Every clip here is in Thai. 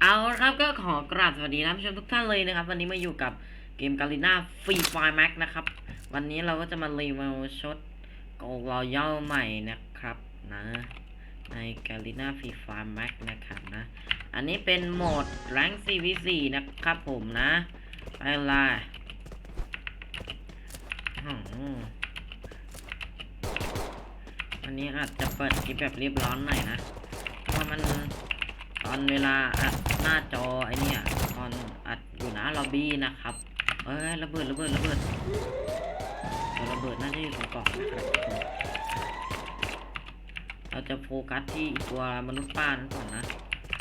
เอาละครับก็ขอกราบสวัสดีท่านผู้ชมทุกท่านเลยนะครับ วันนี้มาอยู่กับเกมกาลิน่าฟรีไฟแม็กนะครับ วันนี้เราก็จะมารีวิวชุดโกลรอยัลใหม่นะครับนะในกาลิน่าฟรีไฟแม็กนะครับนะ อันนี้เป็นโหมดแรง CVC นะครับผมนะไปลยอ๋อวันนี้อาจจะเปิดคลิปแบบเรียบร้อนหน่อยนะเพราะมัน ตอนเวลาอัดหน้าจอไอเนี่ยตอนอัดอยู่น้าล็อบบี้นะครับเอ้ยระเบิดระเบิดระเบิดระเบิดน่าจะอยู่ตรงกล่องนะครับเราจะโฟกัสที่ตัวมนุษย์ป้านก่อนนะ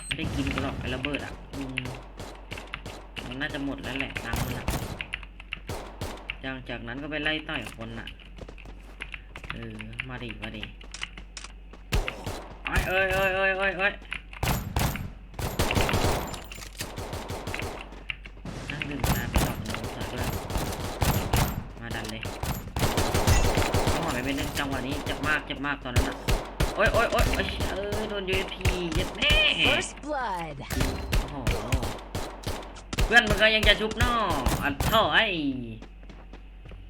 ไม่ได้กินกันหรอกไอระเบิดอะอืมมันน่าจะหมดแล้วแหละตังค์มันอะจากจากนั้นก็ไปไล่ต่อยคนอะเออมาดิมาดิเอ้ยเอ้ยเอ้ยเอ้ยเอ้ย เอ้ยนั่งดื่มน้ำไปดอกหนึงสักเลยมาดันเลยต้องหอไปเป็นหนึ่งจังหวะนี้เจ็บมากเจ็บมากตอนนั้นอะโอ๊ยโอ๊ยโอ๊ยโอ๊ยเอ้ยโดนยูพีเย็ดแม่ First blood. โอ้โหเพื่อนมันก็ยังจะชุบนออัดเท่าไอ้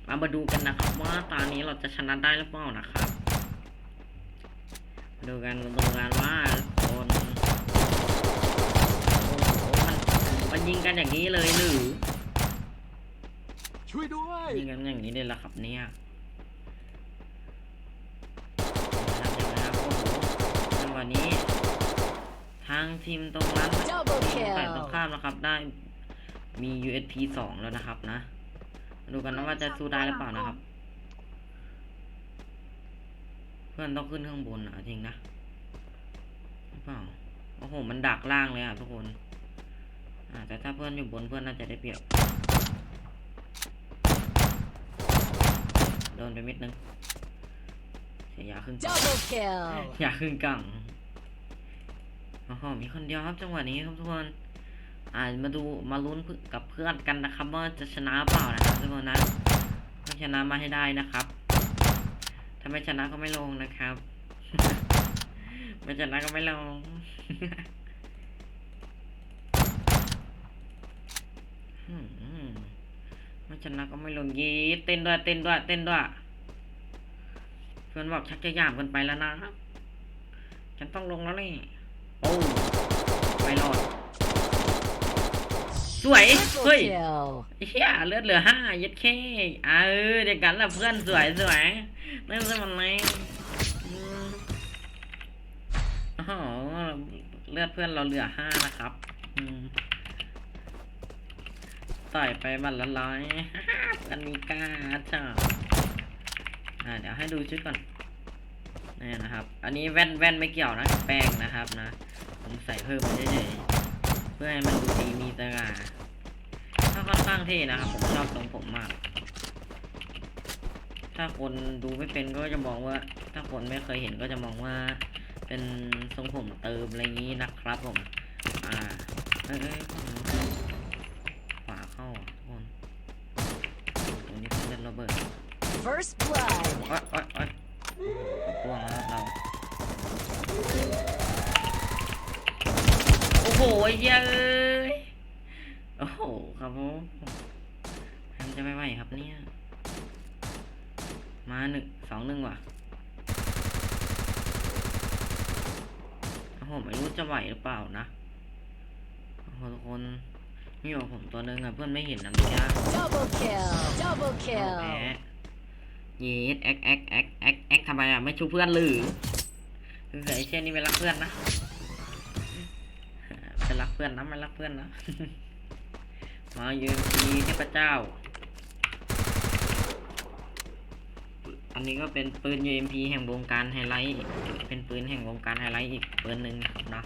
มามาดูกันนะครับว่าตอนนี้เราจะชนะได้หรือเปล่านะครับมาดูกันมาดูกันว่าคนโอ้โหมันมัน ยิงกันอย่างนี้เลยหรือช่วยด้วยยิงกันอย่างนี้เลยละครับเนี่ยนะครับโอ้โหจังหวะนี้ ทางทีมตรงนั้น Double ทีมฝ่ายตรง kill. ข้ามนะครับ ได้มี USP สองแล้วนะครับนะมาดูกันนะว่าจะสู้ได้หรือเปล่านะครับ เพื่อนต้องขึ้นข้างบนอะจริงนะหรือเปล่าโอ้โหมันดักล่างเลยอะทุกคน อ่าแต่ถ้าเพื่อนอยู่บนเพื่อนน่าจะได้เปรียบโดนไปเม็ดนึงเสียยาครึ่งกล่อง Double kill. ยาครึ่งกล่องโอ้โหมีคนเดียวครับจังหวะนี้ครับทุกคนอ่ามาดูมาลุ้นกับเพื่อนกันนะครับ ว่าจะชนะเปล่านะครับทุกคนนะต้องชนะมาให้ได้นะครับ ถ้าไม่ชนะก็ไม่ลงนะครับ ไม่ชนะก็ไม่ลง อืม ไม่ชนะก็ไม่ลงยีเต้นด้วย เต้นด้วย เต้นด้วย เพื่อนบอกชักจะยามกันไปแล้วนะ ฉันต้องลงแล้วนี่ โอ้ไม่รอด สวย เฮ้ยเฮียเลือดเหลือห้ายัดแค่อ่าเออเด็กกันละเพื่อนสวยสวยนั่นสมันไหนอืมโอ้โหเลือดเพื่อนเราเหลือห้านะครับ อืม ต่ไปบันละร้อยเพื่อนมีกล้าจ้าอ่าเดี๋ยวให้ดูชุดก่อนนี่นะครับ อันนี้แว่นแว่นไม่เกี่ยวนะแป้งนะครับนะ ผมใส่เพิ่มไปเฉยๆเพื่อให้มันดูดีมีตะกร้าถ้าค่อนข้างเท่นะครับ ผมชอบทรงผมมาก ถ้าคนดูไม่เป็นก็จะมองว่า ถ้าคนไม่เคยเห็นก็จะมองว่า เป็นทรงผมเติมอะไรอย่างนี้นะครับผม อ่า เอ้ยเอ้ยขวาเข้าอะทุกคนตรงนี้เป็นระเบิด First blood. โอ๊ยโอ๊ยโอ๊ยโอ้โหกระป้วงแล้วเรา โอ้โหไอ้เหี้ยเอ้ยโอ้โห ครับผมมันจะไม่ไหวครับเนี่ย มาหนึ่งสองหนึ่งว่ะโอ้โหไม่รู้จะไหวหรือเปล่านะโอ้โหทุกคนมีอยู่กับผมตัวหนึ่งอะเพื่อนไม่เห็นนะเมื่อกี้ Double kill. Double เอาแพ้ kill. เย็ดแอ็กแอ็กแอ็กแอ็กแอกทำไมอะไม่ชูเพื่อนหรือคือไอเช่นนี่ไม่รักเพื่อนนะเป็นรักเพื่อนนะไม่รักเพื่อนนะมายืนทีเทพเจ้า อันนี้ก็เป็นปืน UMP แห่งวงการไฮไลท์ เป็นปืนแห่งวงการไฮไลท์อีกปืนหนึ่งนะ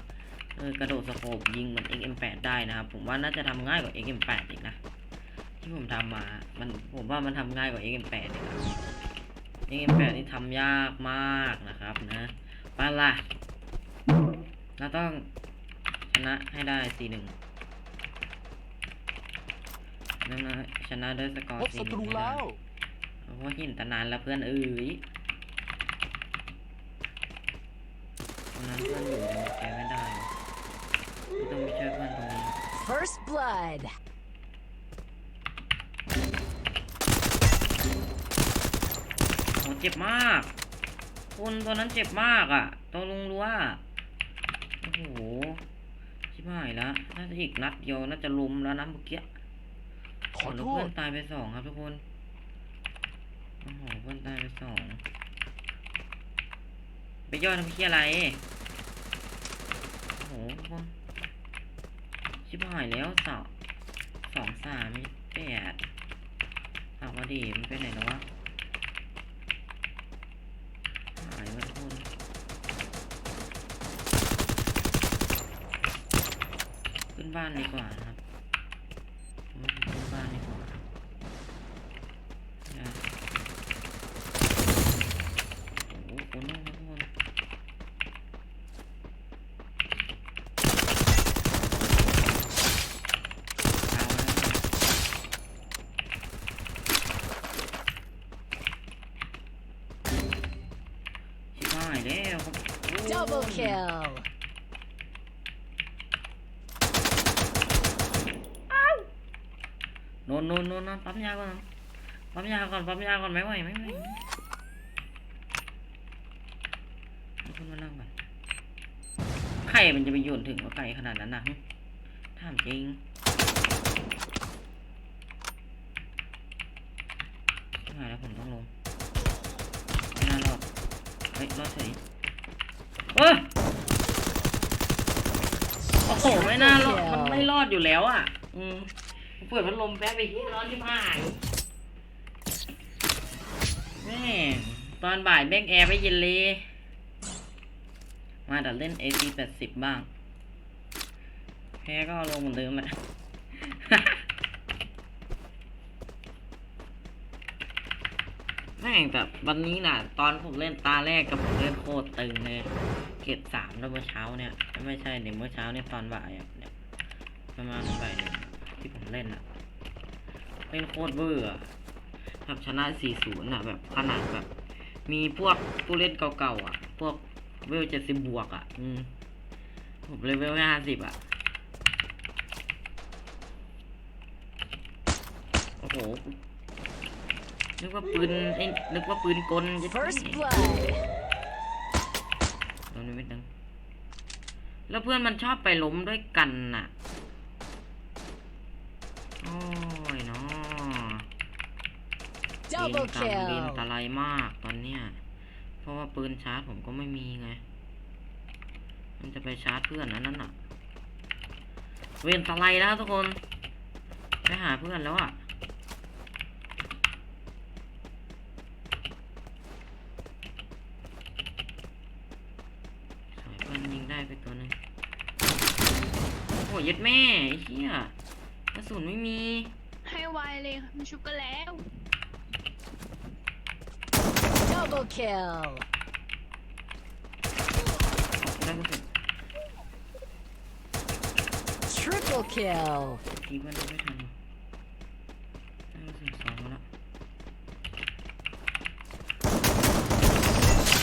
เออกระโดดสโคบยิงเหมือน XM8 ได้นะครับ ผมว่าน่าจะทำง่ายกว่า XM8 อีกนะ ที่ผมทำมา มันผมว่ามันทำง่ายกว่า XM8 อีกนะ XM8 นี่ทำยากมากนะครับนะไปละเราต้องชนะให้ได้4-1นั่นนะชนะด้วยสกอร์พบศัตรู4-1ให้ได้แล้วโอ้โหหินตานานแล้วเพื่อนเอ้ยตอนนั้นเพื่อนอยู่ยังแกไม่ได้ไม่ต้องไปช่วยเพื่อนตรงนี้ First blood. โหเจ็บมากคนตัวนั้นเจ็บมากอะตัวลงรั้วโอ้โหชิบหายแล้วน่าจะอีกนัดเดียวน่าจะลุมแล้วนะเมื่อกี้ขอแล้วโทเพื่อษนตายไปสองครับทุกคนโอ้โหเพื่อนตายไปสองไปย่อทำเพี้ยอะไรโอ้โหทุกคนชิบหายแล้วสองสองสามแปดฝากมาดีมันไปไหนแล้ววะ หายมาทุกคนขึ้น บ้านดีกว่าครับขึ้นบ้านดีกว่าโอ้โหคนนู่นครับทุกคนเอาแล้วชิบหายแล้วครับ Double kill. โนนโนนโนนโนนปั๊มยาก่อนปั๊มยาก่อนปั๊มยาก่อนไม่ไหวไม่ไหวเอาขึ้นมานั่งก่อนไข่มันจะไปโยนถึงว่าไก่ขนาดนั้นนะหึถามจริงไม่ไหวแล้วผมต้องลงไม่น่ารอดเฮ้ยรอดเฉยเอ้ยโอ้โหไม่น่ารอดมันไม่รอดอยู่แล้วอะ อืม เปิดพัดลมแป๊บไปที่ร้อนที่ผ่านแม่งตอนบ่ายแบงแอร์ไปเย็นเลย มาแต่เล่น AC แปดสิบบ้าง แพ้ก็ลงเหมือนเดิมแหละแม่งแต่วันนี้น่ะ ตอนผมเล่นตาแรกกับผมเล่นโคตรตึงเลย เก็บสามแล้วเมื่อเช้าเนี่ย ไม่ใช่เนี่ยเมื่อเช้าเนี่ยตอนบ่ายอะประมาณบ่าย ที่ผมเล่นอะเล่นโคตรเบื่ออะแบบชนะ 4-0อะ แบบขนาดแบบ มีพวกผู้เล่นเก่าๆอะ พวกเวลเจ็ดสิบบวกอะ อืม ผมเลเวลห้าสิบอะ โอ้โห นึกว่าปืนไอ้ยนึกว่าปืนกลจะ First blood. โดนนิดนึงแล้วเพื่อนมันชอบไปล้มด้วยกันน่ะ โอ้ยเนาะ เว Double รกรรมเวร kill. ตะไลมากตอนเนี้ย เพราะว่าปืนชาร์จผมก็ไม่มีไง มันจะไปชาร์จเพื่อนนะนั่นน่ะ เวรตะไลแล้วทุกคนไปหาเพื่อนแล้วอะ สายเพื่อนยิงได้ไปตัวหนึงโอ้โหยัดแม่ไอ้เหี้ยกระสุนไม่มี ให้ไวเลยมันชุบกันแล้ว Double kill. ได้กระสุน Triple kill. ทีเพื่อนไม่ทันว่ะได้กระสุนสองมาแล้ว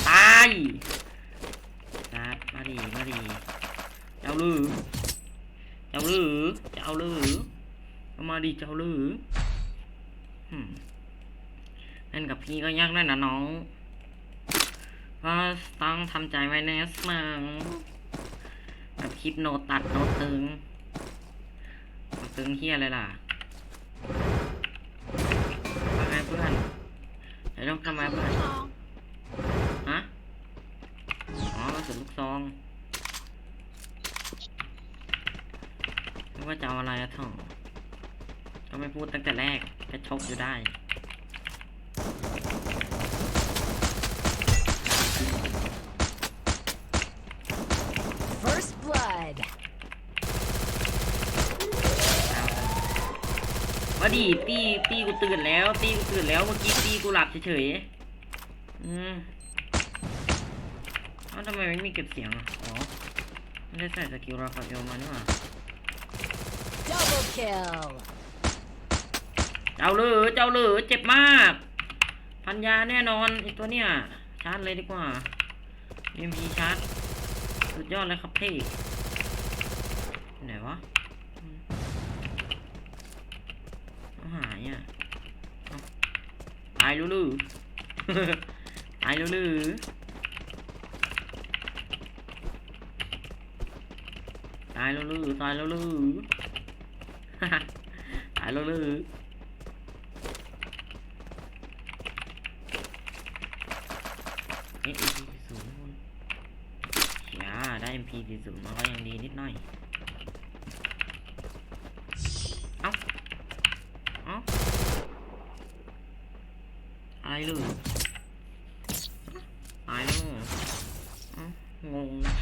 ตายจัดมาดีมาดีเจ้าลือเจ้าลือเจ้าลือเอามาดีเจ้าลือหืมเล่นกับพี่ก็ยากได้นะน้อง ก็ต้องทำใจไว้แน่สมังแบบคลิปโนตัดโนตึงโนตึงเฮียอะไรล่ะว่าไงเพื่อนจะต้องทำไมเพื่อนซองฮะอ๋อกระสุนลูกซองไม่ว่าจะเอาอะไรอะท่องก็ไม่พูดตั้งแต่แรกก็ชกอยู่ได้ First blood. ว่าดีตีตีกูตื่นแล้ว ตีกูตื่นแล้วเมื่อกี้ตีกูหลับเฉยๆอืมเอ้าทำไมไม่มีเก็บเสียงอะอ๋อไม่ได้ใส่สกิลราคาเอลมานี่หว่า Double kill. เจ้าเหลือเจ้าเหลือเจ็บมาก พันยาแน่นอนไอตัวเนี้ยชาร์จเลยดีกว่า MP ชาร์จสุดยอดเลยครับพี่ไหนวะเอา หายอะตายรู้ลือตายรู้ลือตายแล้วลือตายแล้วลือตายแล้วลือเอ๊ะ MP ศูนย์คนอย่าได้ MP ศูนย์มาก็ยังดีนิดหน่อย เอ้า เอ้า อะไรลือตายแล้วเหรอเอ้างงนะ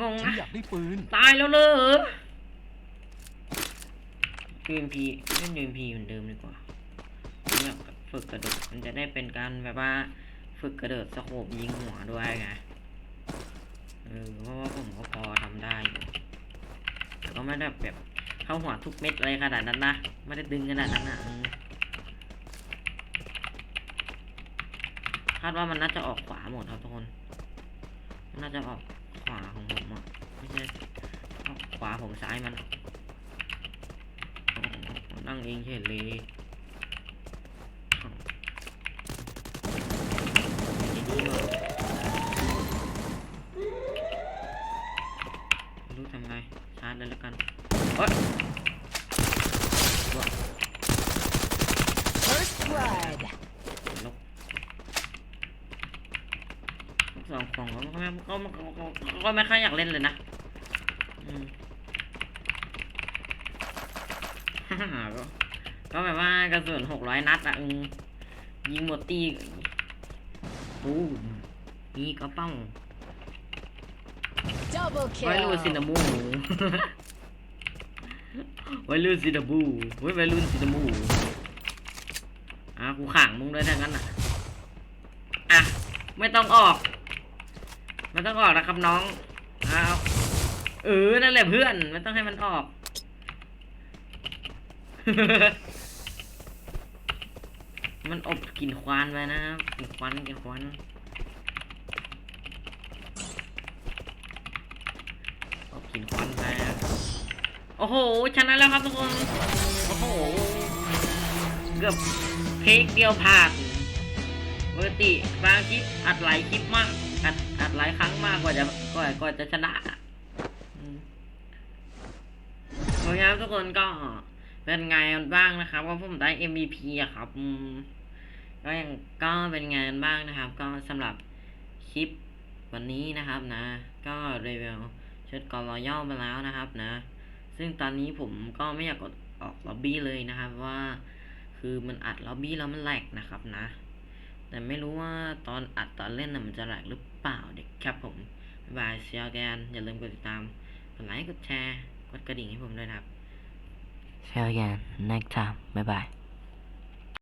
งงฉันนะอยากได้ปืน ตายแล้วเลย UMP เล่น UMP เหมือนเดิมดีกว่าเนี่ยฝึกกระโดดมันจะได้เป็นการแบบว่า ฝึกกระโดดสโคบยิงหัวด้วยไงเออเพราะว่าผมก็พอทำได้อยู่แต่ก็ไม่ได้แบบเข้าหัวทุกเม็ดอะไรขนาดนั้นนะไม่ได้ดึงขนาดนั้นนะอืม คาดว่ามันน่าจะออกขวาหมดครับทุกคน มันน่าจะออกขวาของผมอะไม่ใช่ออกขวาผมซ้ายมันนั่งเองเฉยเลยอ้าวไอ้นี่ว่ะไม่รู้ทำไงชาร์จเลยแล้วกันเฮ้ย First blood. ลบสองของ ก็ไม่ก็ก็ก็ก็ไม่ค่อยอยากเล่นเลยนะอืมก็ก็แบบว่ากระสุนหกร้อยนัดอะอืมยิงหมดตีปูมนี่ก็เป้า Double ไว้รุ่นซินา kill. มูไว้รุ่นซินามูไว้ไว้รุ่นซินามูอะกูขังมึงด้วยทั้งนั้นอะ อะ ไม่ต้องออก ไม่ต้องออกนะครับน้องเอาเออนั่นแหละเพื่อนไม่ต้องให้มันออก มันอบกลิ่นควันไปนะครับกลิ่นควันกลิ่นควันอบกลิ่นควันไปโอ้โหชนะแล้วครับทุกคนโอ้โหเกือบเพกเดียวผ่านปกติบางคลิปอัดหลายคลิปมาก อัดอัดหลายครั้งมากกว่าจะกว่ากว่าจะชนะโอเคครับทุกคนก็เป็นไงกันบ้างนะครับว่าผมได้ MVP อะครับก็ยังก็เป็นไงกันบ้างนะครับ ก็สำหรับคลิปวันนี้นะครับนะ ก็รีวิวชุดกอรอย่อไปแล้วนะครับนะ ซึ่งตอนนี้ผมก็ไม่อยากกดออกล็อบบี้เลยนะครับว่า คือมันอัดล็อบบี้แล้วมันแหลกนะครับนะ แต่ไม่รู้ว่าตอนอัดตอนเล่นน่ะมันจะแหลกหรือเปล่าเด็กครับผมบายบายเซียแกนอย่าลืมกดติดตาม กดไลค์ กดแชร์ กดกระดิ่งให้ผมด้วยนะครับเซียแกน next time บ๊ายบาย